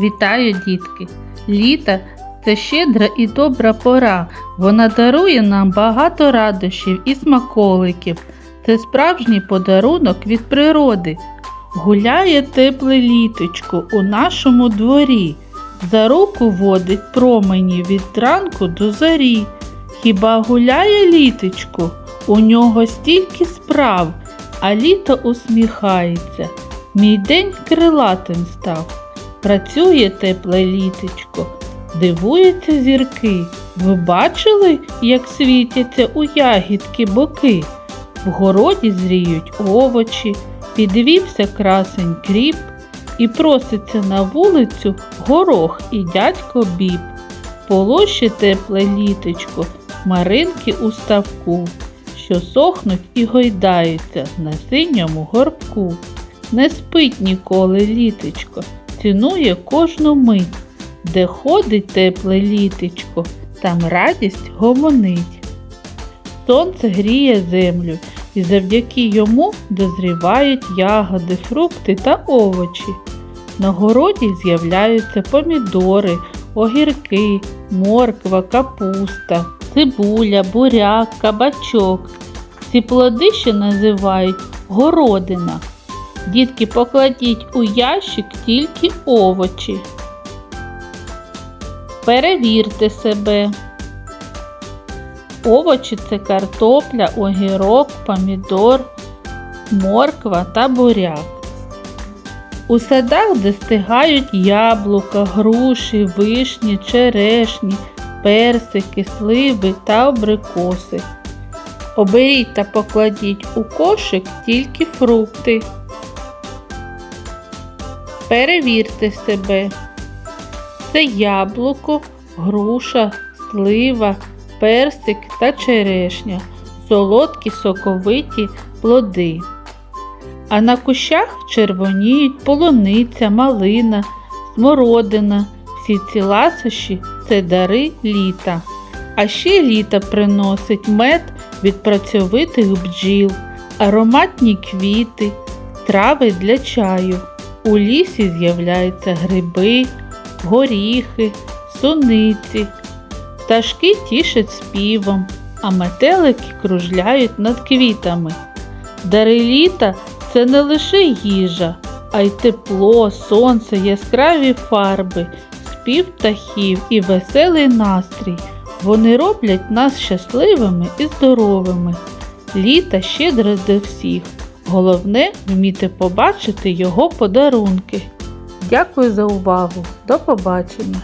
Вітаю, дітки! Літо це щедра і добра пора. Вона дарує нам багато радощів і смаколиків. Це справжній подарунок від природи. Гуляє тепле літочко у нашому дворі. За руку водить промені від ранку до зорі. Хіба гуляє літочко? У нього стільки справ, а літо усміхається. Мій день крилатим став. Працює тепле літочко, дивуються зірки. Ви бачили, як світяться у ягідки боки? В городі зріють овочі, підвівся красень кріп, і проситься на вулицю горох і дядько біб. Полоще тепле літочко, маринки у ставку, що сохнуть і гойдаються на синьому горбку. Не спить ніколи літочко, цінує кожну мить, де ходить тепле літочко, там радість гомонить. Сонце гріє землю, і завдяки йому дозрівають ягоди, фрукти та овочі. На городі з'являються помідори, огірки, морква, капуста, цибуля, буряк, кабачок. Ці плоди ще називають городина. Дітки, покладіть у ящик тільки овочі. Перевірте себе. Овочі це картопля, огірок, помідор, морква та буряк. У садах достигають яблука, груші, вишні, черешні, персики, сливи та абрикоси. Оберіть та покладіть у кошик тільки фрукти. Перевірте себе. Це яблуко, груша, слива, персик та черешня, солодкі соковиті плоди. А на кущах червоніють полуниця, малина, смородина. Всі ці ласощі це дари літа. А ще літо приносить мед від працьовитих бджіл, ароматні квіти, трави для чаю. У лісі з'являються гриби, горіхи, суниці. Пташки тішать співом, а метелики кружляють над квітами. Дари літа це не лише їжа, а й тепло, сонце, яскраві фарби, спів птахів і веселий настрій. Вони роблять нас щасливими і здоровими. Літа щедре до всіх. Головне вміти побачити його подарунки. Дякую за увагу. До побачення!